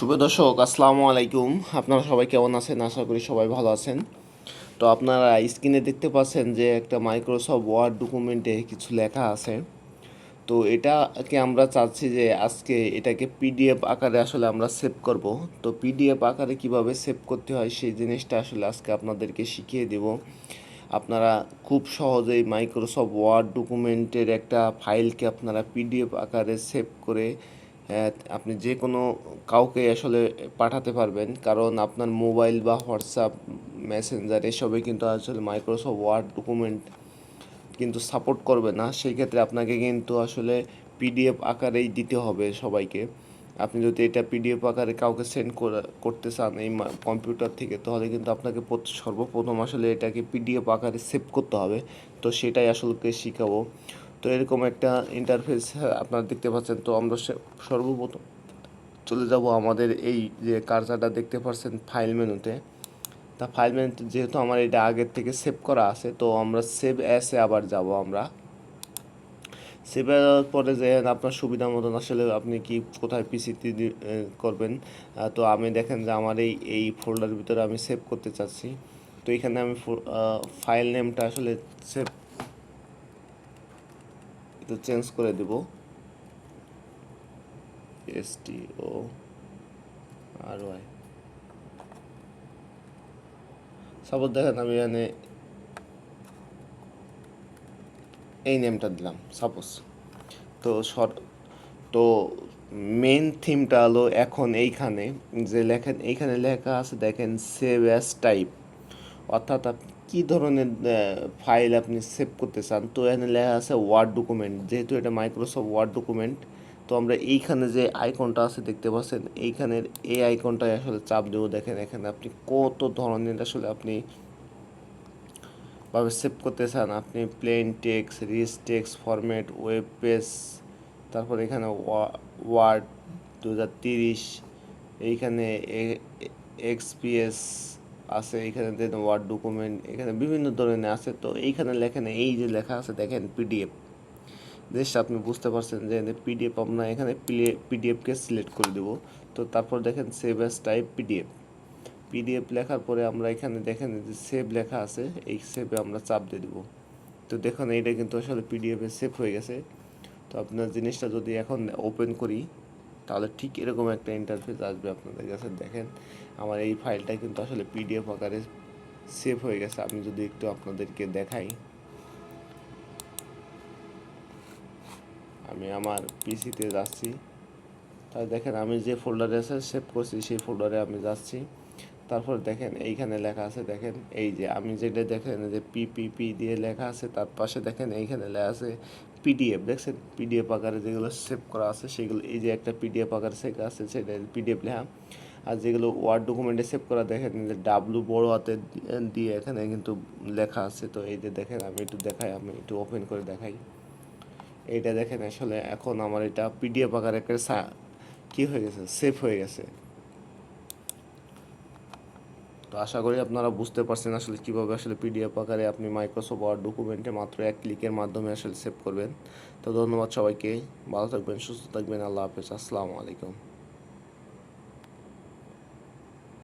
শুভ দর্শক, আসসালামু আলাইকুম। আপনারা সবাই কেমন আছেন? আশা করি সবাই ভালো আছেন। তো আপনারা স্ক্রিনে দেখতে পাচ্ছেন যে একটা মাইক্রোসফট ওয়ার্ড ডকুমেন্টে কিছু লেখা আছে। তো এটাকে আমরা চাচ্ছি যে আজকে এটাকে পিডিএফ আকারে আসলে আমরা সেভ করব। তো পিডিএফ আকারে কীভাবে সেভ করতে হয় সেই জিনিসটা আসলে আজকে আপনাদেরকে শিখিয়ে দেব। আপনারা খুব সহজেই মাইক্রোসফট ওয়ার্ড ডকুমেন্টের একটা ফাইলকে আপনারা পিডিএফ আকারে সেভ করে আপনি যে কোনো কাউকে আসলে পাঠাতে পারবেন। কারণ আপনার মোবাইল বা হোয়াটসঅ্যাপ, মেসেঞ্জার এসবে কিন্তু আসলে মাইক্রোসফট ওয়ার্ড ডকুমেন্ট কিন্তু সাপোর্ট করবে না। সেই ক্ষেত্রে আপনাকে কিন্তু আসলে পিডিএফ আকারেই দিতে হবে সবাইকে। আপনি যদি এটা পিডিএফ আকারে কাউকে সেন্ড করতে চান এই কম্পিউটার থেকে, তাহলে কিন্তু আপনাকে প্রথ- সর্বপ্রথম আসলে এটাকে পিডিএফ আকারে সেভ করতে হবে। তো সেটাই আসলে শিখাবো। তো এরকম একটা ইন্টারফেস আপনারা দেখতে পাচ্ছেন। তো আমরা সর্বপ্রথম চলে যাব আমাদের এই যে কার্সারটা দেখতে পাচ্ছেন ফাইল মেনুতে তা ফাইল মেনুতে যেহেতু আমার এটা আগের থেকে সেভ করা আছে, তো আমরা সেভ অ্যাসে আবার যাব আমরা। সেভ দেওয়ার পরে যে আপনার সুবিধা মতন আসলে আপনি কি কোথায় পিসিতে করবেন তো আমি দেখেন যে আমার এই এই ফোল্ডার ভিতরে আমি সেভ করতে চাচ্ছি। তো এখানে আমি ফাইল নেমটা আসলে সেভ একটু চেঞ্জ করে দেব। S T O R Y suppose দেখেন আমি এখানে এই নেমটা দিলাম, সাপোজ। তো সর তো মেন থিমটা হলো এখন এইখানে, যে লেখেন, এইখানে লেখা আছে দেখেন সেভ অ্যাস টাইপ অর্থাৎ আপনি কী ধরনের ফাইল আপনি সেভ করতে চান? তো এখানে লেখা আছে ওয়ার্ড ডকুমেন্ট যেহেতু এটা মাইক্রোসফট ওয়ার্ড ডকুমেন্ট তো আমরা এইখানে যে আইকনটা আছে দেখতে পাচ্ছেন, এইখানের এই আইকনটায় আসলে চাপ দেবো। দেখেন এখানে আপনি কত ধরনের আসলে আপনি ভাবে সেভ করতে চান। আপনি plain text rich text format web page তারপর এখানে ওয়ার্ড দু হাজার তিরিশ, এইখানে এক্সপিএস আছে, এখানে দেন ওয়ার্ড ডকুমেন্ট এখানে বিভিন্ন ধরনের আছে। তো এইখানে লেখেন, এই যে লেখা আছে, দেখেন পিডিএফ জিনিসটা আপনি বুঝতে পারছেন যে পিডিএফ আপনার এখানে পিডিএফকে সিলেক্ট করে দেবো। তো তারপর দেখেন save as type PDF PDF লেখার পরে আমরা এখানে দেখেন যে সেভ লেখা আছে, এই সেভে আমরা চাপ দিয়ে দেবো। তো দেখুন, এইটা কিন্তু আসলে পিডিএফে সেভ হয়ে গেছে। তো আপনার জিনিসটা যদি এখন ওপেন করি তাহলে ঠিক এরকম একটা ইন্টারফেস আসবে আপনাদের কাছে। দেখেন, আমার এই ফাইলটা কিন্তু আসলে পিডিএফ আকারে সেভ হয়ে গেছে। আমি যদি একটু আপনাদেরকে দেখাই। আমি আমার পিসিতে যাচ্ছি। তাই দেখেন, আমি যে ফোল্ডারে আছে সেভ করছি, সেই ফোল্ডারে আমি যাচ্ছি। তারপর দেখেন, এইখানে লেখা আছে, দেখেন, এই যে আমি যেটা দেখেন যে পিপিপি দিয়ে লেখা আছে, তার পাশে দেখেন, এইখানে লেখা আছে পিডিএফ দেখছেন? পিডিএফ আকারে যেগুলো সেভ করা আছে, সেগুলো এই যে একটা পিডিএফ আকারে সেটা আছে, সেটা পিডিএফ লেখা। আর যেগুলো ওয়ার্ড ডকুমেন্টে সেভ করা, দেখেন যে ডাব্লু বড় হাতে দিয়ে এখানে কিন্তু লেখা আছে। তো এই যে দেখেন, আমি একটু দেখাই, আমি একটু ওপেন করে দেখাই। এইটা দেখেন, আসলে এখন আমার এটা পিডিএফ আকারে একটা কি হয়ে গেছে? সেভ হয়ে গেছে। তো আশা করি আপনারা বুঝতে পারছেন আসলে কীভাবে আসলে পিডিএফ আকারে আপনি মাইক্রোসফট ওয়ার্ড ডকুমেন্টে মাত্র এক ক্লিকের মাধ্যমে আসলে সেভ করবেন। তো ধন্যবাদ সবাইকে। ভালো থাকবেন, সুস্থ থাকবেন। আল্লাহ হাফেজ। আসসালামু আলাইকুম।